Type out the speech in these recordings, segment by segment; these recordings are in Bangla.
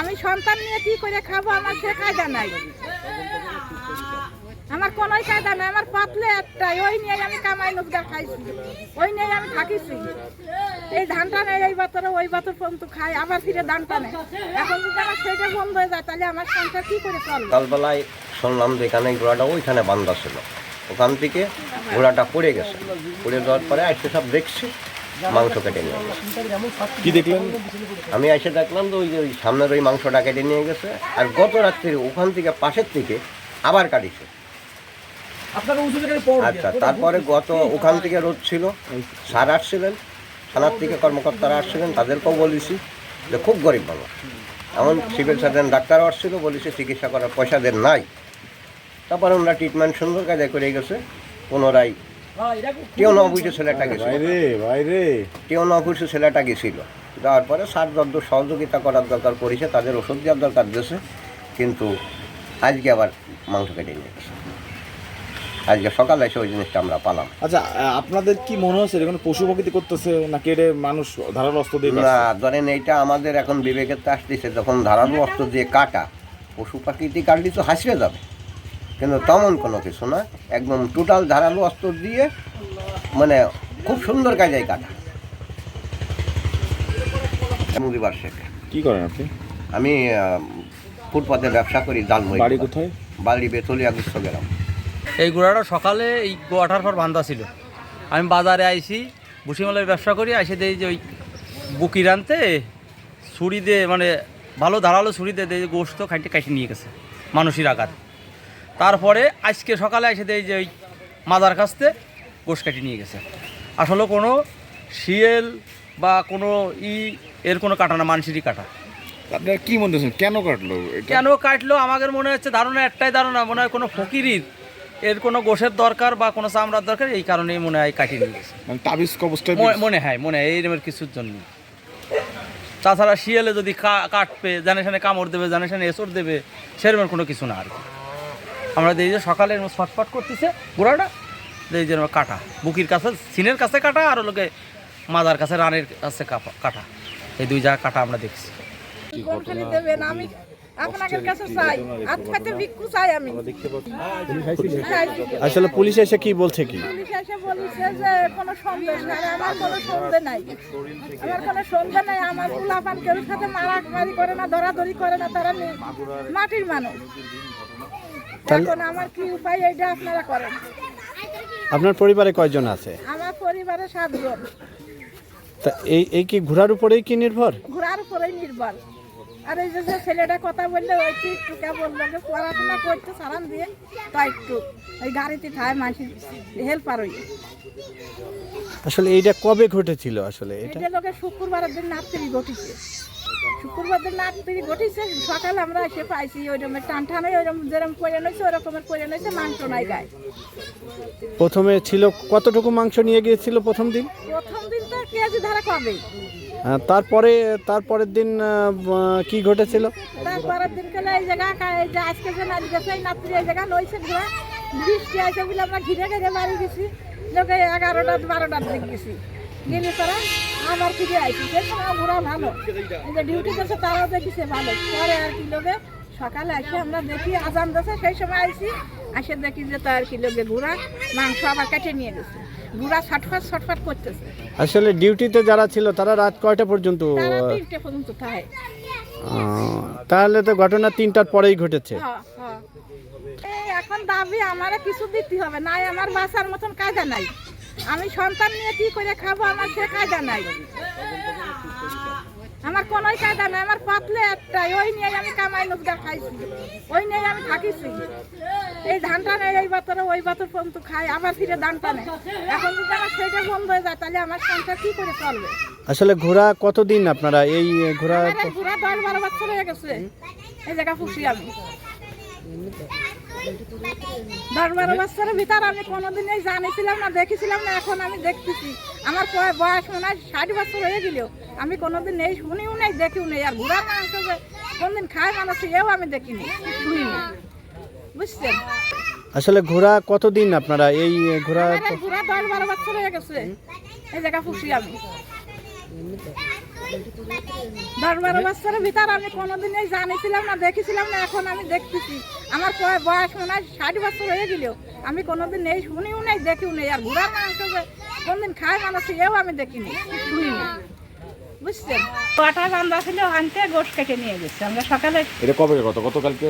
আমি সন্তান নিয়ে কি করে খাব? আমার সে কায়দা নাই। আমার কোনো কায়দা নাই। আমার পাতলে একটাই, ওই নিয়ে আমি কামাই রোজগার খাইছি। ওই নিয়ে আমি থাকিছি। এই ধানটা নেই, এই বছরে ওই বছর পর্যন্ত খাই। আবার ফিরে ধানটা নেই। এখন যদি আমার সেটা বন্ধ হয়ে যায়, তাহলে আমার সংসার কি করে চলবে? সকালবেলায় শুনলাম যে এখানে ঘোড়াটা ওইখানে বান্ধা ছিল। ওখান থেকে ঘোড়াটা পড়ে গেছে। পড়ে যাওয়ার পরে আজকে সব দেখছি। মাংস কেটে নিয়ে গেছে। কি দেখলেন? আমি এসে দেখলাম তো ওই যে ওই সামনের ওই মাংসটা কেটে নিয়ে গেছে আর গত রাত্রে ওখান থেকে পাশের থেকে আবার কাটিছে। আচ্ছা তারপরে গত ওখান থেকে রোদ ছিল সার আসছিলেন থানার থেকে কর্মকর্তারা আসছিলেন তাদেরকেও বলেছি যে খুব গরিব মানুষ। এমন সিভিল সার্জন ডাক্তারও আসছিল বলেছে চিকিৎসা করার পয়সা দেন নাই। তারপরে ওনারা ট্রিটমেন্ট সুন্দর কাজে করে গেছে পুনরায় কেউ না বুঝে ছেলেটা গেছে বাইরে বাইরে কেউ না ছেলেটা গেছিল। যাওয়ার পরে সার যত সহযোগিতা করার দরকার করেছে তাদের ওষুধ দেওয়ার দরকার দিয়েছে কিন্তু আজকে আবার মাংস কেটে নিয়ে গেছে। আজকে সকালে এসে ওই জিনিসটা আমরা পালাম। আচ্ছা আপনাদের কি মনে হচ্ছে এখানে পশু প্রকৃতি করতেছে না কেটে মানুষ ধারালো অস্ত্র দিয়ে না ধরেন এইটা আমাদের এখন বিবেকের তো আসতেছে যখন ধারালো অস্ত্র দিয়ে কাটা পশু পাখিটি কাটলে তো হাসিয়ে যাবে। কিন্তু তেমন কোনো কিছু না। একদম টোটাল ধারালো অস্ত্র দিয়ে মানে খুব সুন্দর কাজায় কাটা। মুদিবার শেখ কি করেন আপনি? আমি আহ, ফুটপাতে ব্যবসা করি জালমুড়ি বাড়ি কোথায়? বাড়ি বেতলিয়া গুচ্ছ গেলাম এই ঘোড়াটা সকালে এই গোয়াঠার পর বান্ধা ছিল। আমি বাজারে আইছি ভুসিমালের ব্যবসা করি আইসে দেই যে ওই বুকি আনতে ছুরি দিয়ে মানে ভালো ধারালো ছুরি দিয়ে দেয় গোস্ত খাইতে কাটি নিয়ে গেছে মানুষের আঘাত তারপরে আজকে সকালে এসে দেয় যে ওই মাদার কাছতে গোশ কাটি নিয়ে গেছে। আসলে কোনো শিয়েল বা কোনো ই এর কোনো কাটা না মানুষেরই কাটা। আপনার কি মনে হচ্ছে কেন কাটলো কেন কাটলো? আমাদের মনে হচ্ছে ধারণা একটাই ধারণা মনে হয় কোনো ফকিরির এর কোনো গোশের দরকার বা কোনো চামড়ার দরকার এই কারণেই মনে হয় কাটিয়ে নিয়ে গেছে। মানে তাবিজ কবজটা মনে- হয় মনে হয় এইরকমের কিছুর জন্য। তাছাড়া শিয়ালে যদি কাটবে জানে সেখানে কামড় দেবে জানে সেখানে এসর দেবে সেরকম কোনো কিছু না আর কি। আমরা দেখি যে সকালে ছটফট করতেছে গোড়াটা দেখি যে কাটা বুকির কাছে সিনের কাছে কাটা আর লোকে মাদার কাছে রানের কাছে কাপা- কাটা। এই দুই জায়গা কাটা আমরা দেখছি। আমি কাছে চাই। হাত চাই আমি। আসলে পুলিশ এসে কি বলছে কি? পুলিশ এসে বলেছে যে কোনো সন্দেহ নাই আমার কোনো সন্দেহ নাই। আমার কোনো সন্দেহ নাই আমার উলাপান কেউ সাথে মারামারি করে না ধরাধরি করে না মাটির মানুষ। এখন আমার কি উপায় এইটা আপনারা করেন। আপনার পরিবারে কয়জন আছে? আমার পরিবারে সাতজন। তা এই এই কি ঘোড়ার উপরেই কি নির্ভর? ঘোড়ার উপরেই নির্ভর। আর এই যে যে ছেলেটা কথা বললে ওই কি একটু কে বলল যে পড়াশোনা করতে সারান দিয়ে তাই একটু ওই গাড়িতে ঠায় মাসি হেল্পার ওই আসলে এইটা কবে ঘটেছিল আসলে এটা? এটা লোকে শুক্রবারের দিন নাটতিরি ঘটিছে। শুক্রবার দিন নাটতিরি ঘটিছে সকালে আমরা এসে পাইছি ওই রকমের টান টানে ওই রকম যেরকম পরে নইছে ওই রকমের পরে নইছে মাংস নাই গায়ে। প্রথমে ছিল কতটুকু মাংস নিয়ে গিয়েছিল প্রথম দিন? প্রথম দিন তো কেজি ধারা কবে তারপরে তারপরের দিন কি ঘটেছিল? তারপরের দিন গেলে এই জায়গা এই যে আজকে যে নাচ গেছে এই নাত্রি এই জায়গা লইছে ঘোরা বৃষ্টি আছে বলে আমরা ঘিরে ঘিরে বাড়ি গেছি। লোকে এগারোটা বারোটার দিক গেছি। গেলে তারা আবার ফিরে আইছি? সে সময় ঘোরা ভালো। যে ডিউটি করছে তারাও দেখিছে ভালো। পরে আর কি লোকে সকালে এসে আমরা দেখি আজান দিয়েছে সেই সময় আইছি। আসে দেখি যে তার কি লোকে ঘোরা মাংস আবার কেটে নিয়ে গেছে। ঘোরা ছটফট ছটফট করতেছে। আসলে ডিউটিতে যারা ছিল তারা রাত কয়টা পর্যন্ত তিনটে পর্যন্ত থাকে তাহলে তো ঘটনা তিনটার পরেই ঘটেছে। হ্যাঁ, হ্যাঁ। এই এখন দাবি আমার কিছু দিতে হবে নাই আমার বাসার মতন কায়দা নাই। আমি সন্তান নিয়ে কি করে খাব? আমার সে কায়দা নাই। আমার কোনো কায়দা নাই। আমার পাতলে একটাই। ওই নিয়ে আমি কামাই রোজগার খাইছি। ওই নিয়ে আমি থাকিছি। এই ধানটা নেই এই বছরে ওই বছর পর্যন্ত খাই। আবার ফিরে ধানটা নেই। এখন যদি আমার সেটা বন্ধ হয়ে যায় তাহলে আমার সংসার কি করে চলবে? আসলে ঘোড়া কতদিন আপনারা এই ঘোরা ঘোরা দশ বারো বছর হয়ে গেছে। এই জায়গা খুশি আমি। দশ বারো বছরের ভিতর আমি কোনোদিনই জানিছিলাম না দেখেছিলাম না এখন আমি দেখতেছি। আমার বয়স মনে হয় ষাট বছর হয়ে গেল আমি কোনোদিন নেই শুনিও নেই দেখিও নেই। আর ঘোড়ার মাংস যে কোনদিন খায় মানুষ এও আমি দেখিনি শুনিনি। বুঝছেন? আসলে ঘোড়া কতদিন আপনারা এই ঘোড়া এই ঘোড়া দশ বারো বছর হয়ে গেছে। এই জায়গা খুশি আমি। দশ বারো বছরের ভিতর আমি কোনোদিনই জানিছিলাম না দেখেছিলাম না এখন আমি দেখতেছি। আমার বয়- বয়স মনে হয় ষাট বছর হয়ে গেল। আমি কোনোদিন নেই শুনিও নেই দেখিও নেই। আর ঘোড়ার মাংস যে কোনদিন খায় মানুষ এও আমি দেখিনি শুনিনি। বুঝছেন? কটা বান্ধা ছিল আনতে গোশ কেটে নিয়ে গেছে। আমরা সকালে এটা কবে কত গতকালকে?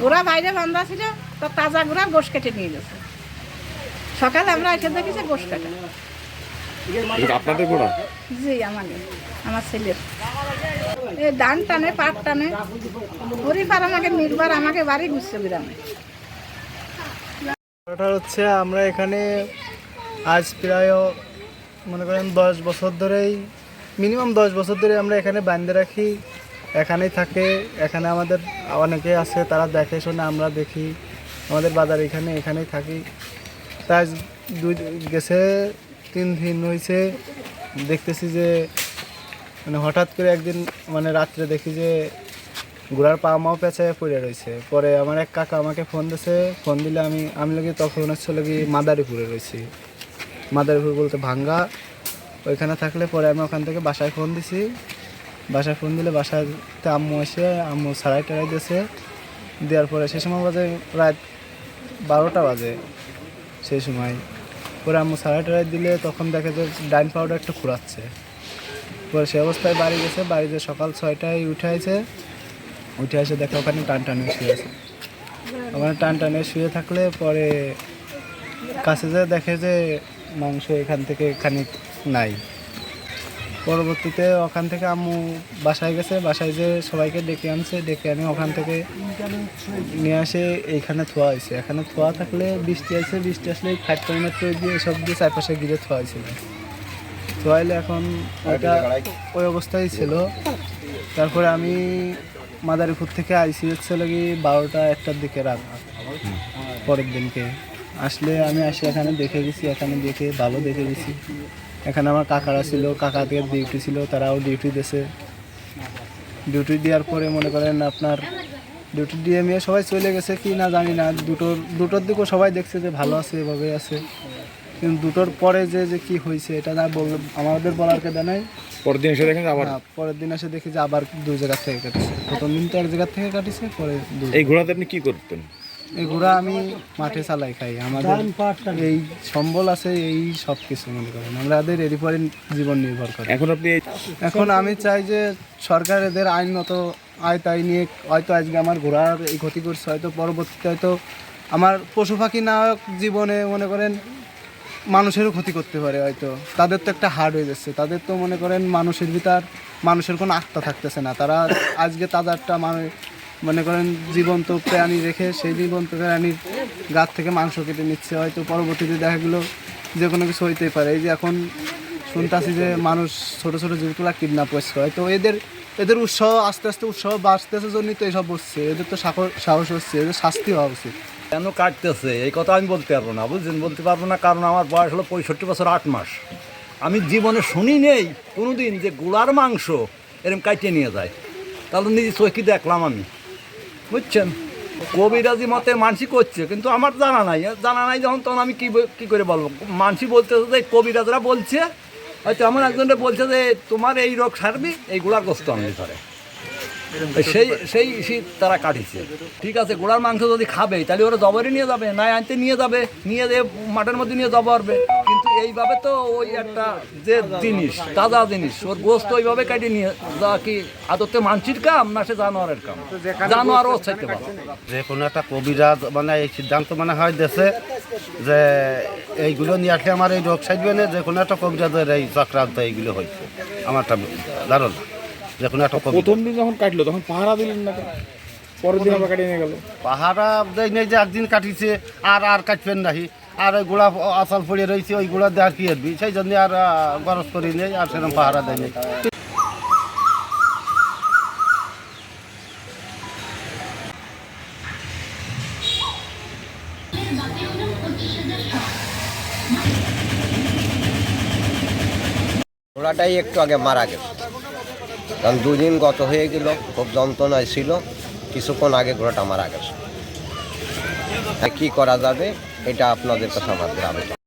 ঘোড়া বাইরে বান্ধা ছিল তো তাজা ঘোড়া গোশ কেটে নিয়ে গেছে। সকালে আমরা এসে দেখেছি গোশ কাটা। আপনাদের ঘোড়া জি আমাকে আমার ছেলের। ডান টানে পাট টানে। পরিবার আমাকে নির্ভর, আমাকে বাড়ি ঘুরছে ওটা হচ্ছে, আমরা এখানে আজ প্রায়, মনে করেন, দশ বছর ধরেই, মিনিমাম দশ বছর ধরে আমরা এখানে বান্ধে রাখি। এখানেই থাকে, এখানে আমাদের অনেকে আছে, তারা দেখে, শোনে, আমরা দেখি। আমাদের বাজার এখানে, এখানেই থাকি। তাই দুই, গেছে, তিন দিন হয়েছে দেখতেছি যে মানে হঠাৎ করে একদিন মানে রাত্রে দেখি যে ঘোড়ার পা মাও পেঁচায় পড়ে রয়েছে। পরে আমার এক কাকা আমাকে ফোন দিয়েছে ফোন দিলে আমি আমি লাগি তখন হচ্ছে লাগি মাদারীপুরে রয়েছি। মাদারীপুর বলতে ভাঙ্গা। ওইখানে থাকলে পরে আমি ওখান থেকে বাসায় ফোন দিছি। বাসায় ফোন দিলে বাসাতে আম্মু এসে, আম্মু সারাই টারাই দিয়েছে। দেওয়ার পরে সে সময় বাজে রাত বারোটা বাজে সেই সময়। পরে আম্মু সারাই টারাই দিলে তখন দেখে যে ডাইন পাউডার একটা খুঁড়াচ্ছে। পরে সে অবস্থায় বাড়ি গেছে। বাড়িতে সকাল ছয়টায় উঠে আছে উঠে এসে দেখে ওখানে টান টানে শুয়ে আছে। ওখানে টান টানে শুয়ে থাকলে পরে কাছে যে দেখে যে মাংস এখান থেকে খানিক নাই। পরবর্তীতে ওখান থেকে আম্মু বাসায় গেছে। বাসায় যে সবাইকে ডেকে আনছে। ডেকে আনি ওখান থেকে নিয়ে আসে। এইখানে থোয়া হয়েছে। এখানে থোয়া থাকলে বৃষ্টি আছে বৃষ্টি আসলে ফাইভ কিলোমিটার দিয়ে এসব দিয়ে চারপাশে গিরে থোয়া হয়েছিল থোয়াইলে এখন ওইটা ওই অবস্থায় ছিল। তারপরে আমি মাদারীপুর থেকে আইসি হচ্ছে লাগি বারোটা একটার দিকে রাত। পরের দিনকে। আসলে আমি আসি এখানে দেখে গেছি, এখানে দেখে ভালো দেখে গেছি। এখানে আমার কাকারা ছিল কাকাদের ডিউটি ছিল, তারাও ডিউটি দিয়েছে ডিউটি দেওয়ার পরে মনে করেন আপনার ডিউটি দিয়ে মেয়ে সবাই চলে গেছে কি না জানি না। দুটোর দুটোর দিকেও সবাই দেখছে যে ভালো আছে এভাবে আছে। কিন্তু দুটোর পরে যে যে কি হয়েছে এটা না বল আমাদের বলার কেদা নাই। পরের দিন এসে দেখেন আবার পরের দিন এসে দেখি যে আবার দুই জায়গা থেকে কাটিছে। প্রথম দিন তো এক জায়গা থেকে কাটিছে পরে দুই এই ঘোড়াতে আপনি কি করতেন? এই ঘোড়া আমি মাঠে চালাই খাই। আমাদের এই সম্বল আছে এই সব কিছু মনে করেন। আমাদের এর উপরে জীবন নির্ভর করে। এখন আপনি এখন আমি চাই যে সরকার এদের আইন মতো আয় তাই নিয়ে হয়তো আজকে আমার ঘোড়ার এই ক্ষতি করছে হয়তো পরবর্তীতে হয়তো আমার পশু পাখি না জীবনে মনে করেন মানুষেরও ক্ষতি করতে পারে হয়তো। তাদের তো একটা হার্ড হয়ে যাচ্ছে। তাদের তো মনে করেন মানুষের ভিতর মানুষের কোনো আত্মা থাকতেছে না। তারা আজকে তাদের একটা মানে মনে করেন জীবন্ত প্রাণী রেখে সেই জীবন্ত প্রাণীর গাছ থেকে মাংস কেটে নিচ্ছে। হয়তো পরবর্তীতে দেখা গেলো যে কোনো কিছু হইতেই পারে। এই যে এখন শুনতেছি যে মানুষ ছোট ছোট জীবগুলা কিডন্যাপ করছে। হয়তো এদের এদের উৎসাহ আস্তে আস্তে উৎসাহ বাড়তেছে জন্যই তো এইসব বসছে এদের তো সাহস হচ্ছে। এদের শাস্তি হওয়া উচিত। কেন কাটতেছে? এই কথা আমি বলতে পারব না, বুঝছেন? বলতে পারব না কারণ আমার বয়স হলো পঁয়ষট্টি বছর, আট মাস। আমি জীবনে শুনি নেই কোনোদিন যে গোলার মাংস এরকম কাটিয়ে নিয়ে যায়। তাহলে নিজে চোখে দেখলাম আমি? বুঝছেন? কবিরাজি মতে মানসি করছে, কিন্তু আমার জানা নাই। জানা নাই যখন, তখন আমি কী কী করে বলব? মানসি বলতেছে যে, কবিরাজরা বলছে, হয়তো আমার একজনটা বলছে যে, তোমার এই রোগ সারবি, এই গোলার আনলি করে সেই সেই শীত তারা কাটিছে। ঠিক আছে গোড়ার মাংস যদি খাবে তাহলে ওরা জবরে নিয়ে যাবে না আনতে নিয়ে যাবে নিয়ে যেয়ে মাঠের মধ্যে নিয়ে জব পারবে কিন্তু এইভাবে তো ওই একটা যে জিনিস তাজা জিনিস ওর গোস্ত ওইভাবে কাটিয়ে নিয়ে যা কি আদতে মানসির কাম না সে জানোয়ারের কাম? জানোয়ারও চাইতে পারে। যে কোনো একটা কবিরাজ মানে এই সিদ্ধান্ত মানে হয় দেশে যে এইগুলো নিয়ে আসলে আমার এই রোগ সাইডবে না যে কোনো একটা কবিরাজের এই চক্রান্ত এইগুলো হয়েছে আমারটা একটা একটা প্রথম দিন যখন কাটলো তখন পাহারা দিলেন না পরের দিন আবার কাটিয়ে নিয়ে গেল। পাহাড়া দেয় নেই যে একদিন কাটিছে আর আর কাটবেন নাহি। আর ওই গোড়া আসাল পড়ে রয়েছে ওই গোড়া দেওয়ার কি আসবি সেই জন্য আর গরজ করি নেই আর সেরকম পাহারা দেয় নেই। ঘোড়াটাই একটু আগে মারা গেল কারণ দুদিন গত হয়ে গেল, খুব যন্ত্রণায় ছিল। কিছুক্ষণ আগে ঘোড়াটা মারা গেছে কি করা যাবে, এটা আপনাদের কাছে আমাদের আবেদন